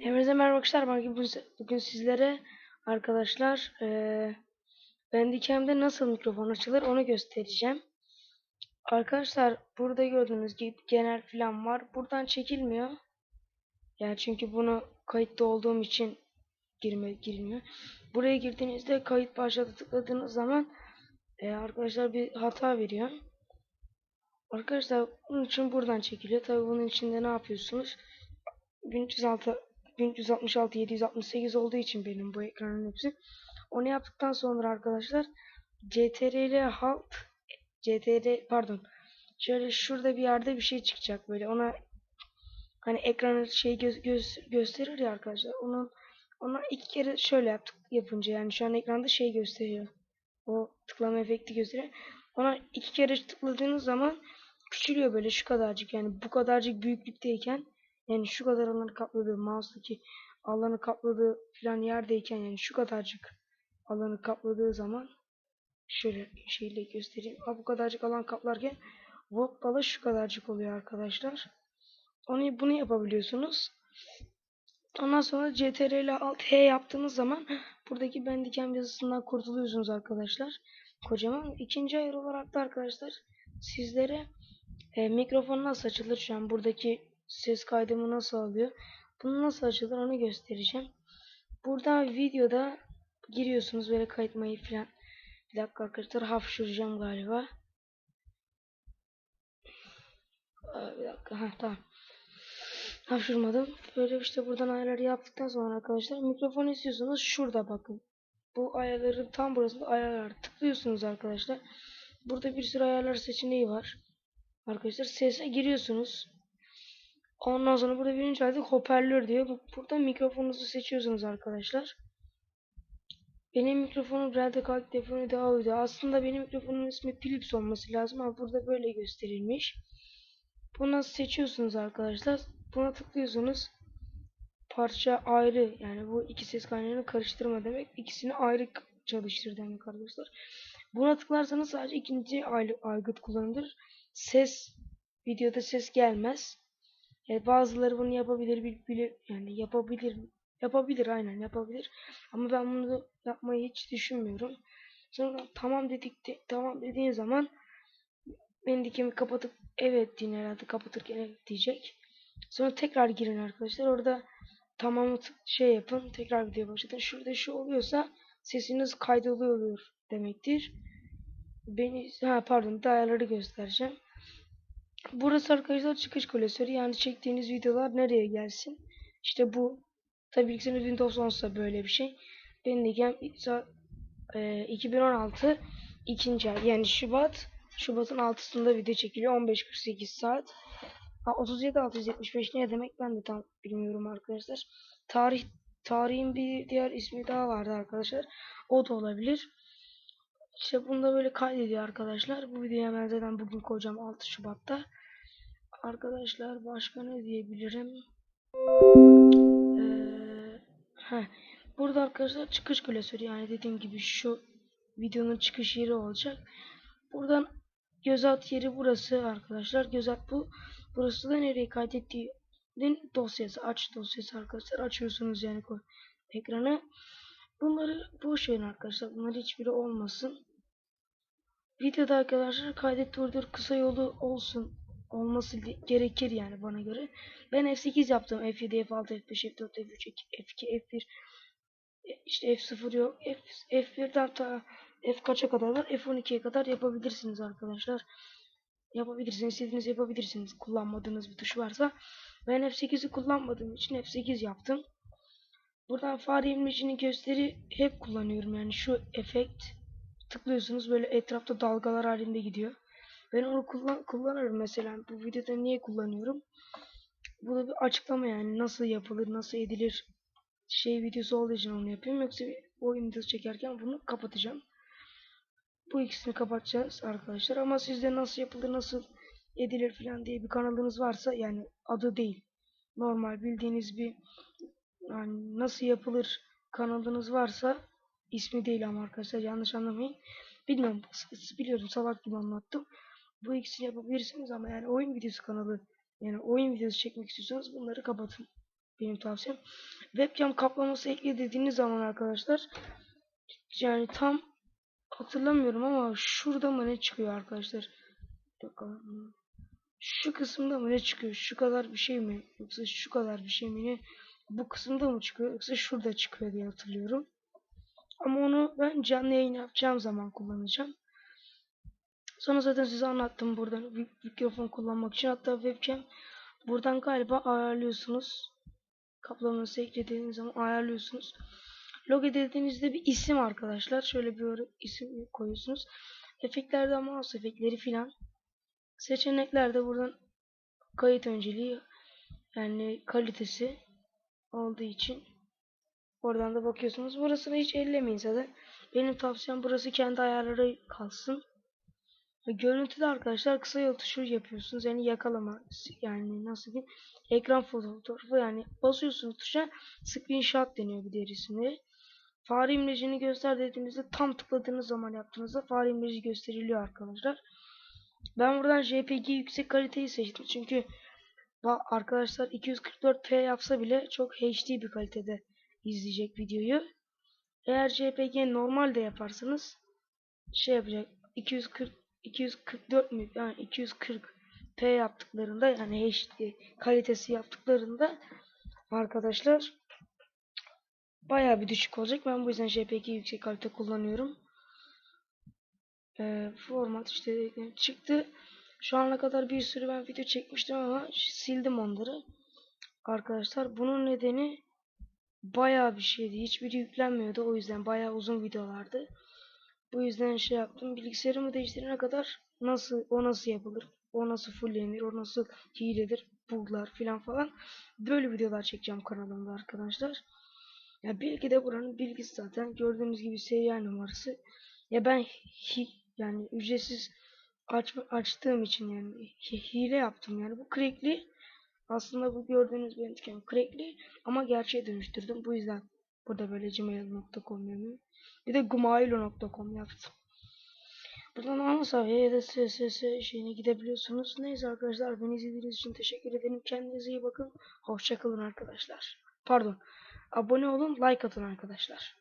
Hepinize merhaba arkadaşlar. Bugün, bugün sizlere arkadaşlar eee Bandicam'de nasıl mikrofon açılır onu göstereceğim. Arkadaşlar burada gördüğünüz gibi genel falan var. Buradan çekilmiyor. Yani çünkü bunu kayıtta olduğum için girme girmiyor. Buraya girdiğinizde kayıt başladı tıkladığınız zaman eee, arkadaşlar bir hata veriyor. Arkadaşlar bunun için buradan çekiliyor. Tabii bunun içinde ne yapıyorsunuz? 1306 1366 768 olduğu için benim bu ekranın hepsi. Onu yaptıktan sonra arkadaşlar CTRL Alt CTRL pardon. Şöyle şurada bir yerde bir şey çıkacak böyle. Ona hani ekranı şey göz, göz, gösterir ya arkadaşlar. Onun ona iki kere şöyle yaptık yapınca yani şu an ekranda şey gösteriyor. O tıklama efekti gösteriyor. Ona iki kere tıkladığınız zaman küçülüyor böyle şu kadarcık. Yani bu kadarcık büyüklükteyken yani şu kadar alanı kapladığı mouse'daki alanı kapladığı falan yerdeyken yani şu kadarcık alanı kapladığı zaman şöyle şeyle göstereyim. Ha, bu kadarcık alan kaplarken Walkball'a şu kadarcık oluyor arkadaşlar. Onu bunu yapabiliyorsunuz. Ondan sonra CTRL Alt H yaptığınız zaman buradaki Bandicam yazısından kurtuluyorsunuz arkadaşlar. Kocaman. İkinci ayar olarak da arkadaşlar sizlere e, mikrofon nasıl açılır şu an buradaki ses kaydımı nasıl alıyor bunu nasıl açılır onu göstereceğim. Burada videoda giriyorsunuz böyle kayıtmayı falan. Bir dakika arkadaşlar hapşuracağım galiba. Bir dakika ha tamam. Hapşurmadım. Böyle işte buradan ayarları yaptıktan sonra arkadaşlar mikrofon istiyorsanız şurada bakın. Bu ayarların tam burasında ayarlar tıklıyorsunuz arkadaşlar. Burada bir sürü ayarlar seçeneği var. Arkadaşlar sese giriyorsunuz. Ondan sonra burada birinci adet hoparlör diyor. Burada mikrofonunuzu seçiyorsunuz arkadaşlar. Benim mikrofonum Radikal telefonu daha uydu. Aslında benim mikrofonun ismi Philips olması lazım ama burada böyle gösterilmiş. Bunu seçiyorsunuz arkadaşlar. Buna tıklıyorsunuz. Parça ayrı yani bu iki ses kaynağını karıştırma demek. İkisini ayrı çalıştır demek arkadaşlar. Buna tıklarsanız sadece ikinci aygıt kullanılır. Ses videoda ses gelmez. Yani bazıları bunu yapabilir, bilir, yani yapabilir, yapabilir aynen yapabilir. Ama ben bunu yapmayı hiç düşünmüyorum. Sonra tamam dedik, de, tamam dediğin zaman bendikimi kapatıp evet deyin herhalde kapatırken evet diyecek. Sonra tekrar girin arkadaşlar. Orada tamamı şey yapın. Tekrar video başlatın. Şurada şu oluyorsa sesiniz kaydoluyor demektir. Beni ha pardon ayarları göstereceğim. Burası arkadaşlar çıkış klasörü. Yani çektiğiniz videolar nereye gelsin? İşte bu. Tabii bilgisayarınız Windows 10'sa böyle bir şey. Benim de e, 2016 ikinci ay yani Şubat. Şubat'ın 6'sında video çekiliyor. 15.48 saat. Ha, 37 675 ne demek ben de tam bilmiyorum arkadaşlar. Tarih tarihin bir diğer ismi daha vardı arkadaşlar. O da olabilir. İşte bunda böyle kaydediyor arkadaşlar. Bu videoya ben zaten bugün koyacağım 6 Şubat'ta. Arkadaşlar başka ne diyebilirim? Ee. Burada arkadaşlar çıkış klasörü yani dediğim gibi şu videonun çıkış yeri olacak. Buradan göz at yeri burası arkadaşlar. Göz at bu. Burası da nereye kaydettiğinin dosyası. Aç dosyası arkadaşlar. Açıyorsunuz yani ekranı. Bunları boş verin arkadaşlar. Bunlar hiçbiri olmasın. Videoda arkadaşlar kaydet kısa yolu olsun olması gerekir yani bana göre. Ben F8 yaptım. F7, F6, F5, F4, F3, F2, F1 işte F0 yok. F, F1'den ta F kaça kadar var? F12'ye kadar yapabilirsiniz arkadaşlar. Yapabilirsiniz. İstediğiniz yapabilirsiniz. Kullanmadığınız bir tuş varsa. Ben F8'i kullanmadığım için F8 yaptım. Buradan fare imlecini gösteri hep kullanıyorum. Yani şu efekt tıklıyorsunuz böyle etrafta dalgalar halinde gidiyor. Ben onu kullan kullanırım mesela. Bu videoda niye kullanıyorum? Bu da bir açıklama yani nasıl yapılır, nasıl edilir şey videosu olduğu için onu yapıyorum. Yoksa bir oyun videosu çekerken bunu kapatacağım. Bu ikisini kapatacağız arkadaşlar. Ama sizde nasıl yapılır, nasıl edilir falan diye bir kanalınız varsa yani adı değil. Normal bildiğiniz bir yani nasıl yapılır kanalınız varsa ismi değil ama arkadaşlar yanlış anlamayın. Bilmiyorum biliyorum salak gibi anlattım. Bu ikisini yapabilirsiniz ama yani oyun videosu kanalı yani oyun videosu çekmek istiyorsanız bunları kapatın. benim tavsiyem. Webcam kaplaması ekle dediğiniz zaman arkadaşlar yani tam hatırlamıyorum ama şurada mı ne çıkıyor arkadaşlar? Şu kısımda mı ne çıkıyor? Şu kadar bir şey mi? Yoksa şu kadar bir şey mi? Bu kısımda mı çıkıyor? Yoksa şurada çıkıyor diye hatırlıyorum. Ama onu ben canlı yayın yapacağım zaman kullanacağım. Sonra zaten size anlattım buradan mik- mikrofon kullanmak için. Hatta webcam buradan galiba ayarlıyorsunuz. Kaplamanızı eklediğiniz zaman ayarlıyorsunuz. Logo dediğinizde bir isim arkadaşlar. Şöyle bir isim koyuyorsunuz. Efektlerde mouse efektleri filan. Seçeneklerde buradan kayıt önceliği yani kalitesi olduğu için oradan da bakıyorsunuz. Burasını hiç ellemeyin zaten. Benim tavsiyem burası kendi ayarları kalsın. Görüntüde arkadaşlar kısa yol tuşu yapıyorsunuz. Yani yakalama yani nasıl diyeyim ekran fotoğrafı yani basıyorsunuz tuşa screenshot deniyor bir diğer isimleri. Fare imlecini göster dediğinizde tam tıkladığınız zaman yaptığınızda fare imleci gösteriliyor arkadaşlar. Ben buradan JPG yüksek kaliteyi seçtim çünkü arkadaşlar 244p yapsa bile çok HD bir kalitede izleyecek videoyu. Eğer JPG normal de yaparsanız şey yapacak 240 244 mü yani 240p yaptıklarında yani HD kalitesi yaptıklarında arkadaşlar bayağı bir düşük olacak. Ben bu yüzden JPG yüksek kalite kullanıyorum. Ee, format işte çıktı. Şu ana kadar bir sürü ben video çekmiştim ama sildim onları. Arkadaşlar bunun nedeni bayağı bir şeydi. Hiçbiri yüklenmiyordu. O yüzden bayağı uzun videolardı. Bu yüzden şey yaptım. Bilgisayarımı değiştirene kadar nasıl o nasıl yapılır? O nasıl fullenir? O nasıl hiledir? Buglar filan falan. Böyle videolar çekeceğim kanalımda arkadaşlar. Ya bilgi de buranın bilgisi zaten. Gördüğünüz gibi serial numarası. Ya ben hi, yani ücretsiz aç, açtığım için yani hi- hile yaptım yani. Bu crackli aslında bu gördüğünüz benim dükkanım crackli ama gerçeğe dönüştürdüm. Bu yüzden burada böyle gmail.com yani. Bir de gumailo.com yaptım. Buradan ana sayfaya ya da SSS şeyine gidebiliyorsunuz. Neyse arkadaşlar beni izlediğiniz için teşekkür ederim. Kendinize iyi bakın. Hoşçakalın arkadaşlar. Pardon. Abone olun, like atın arkadaşlar.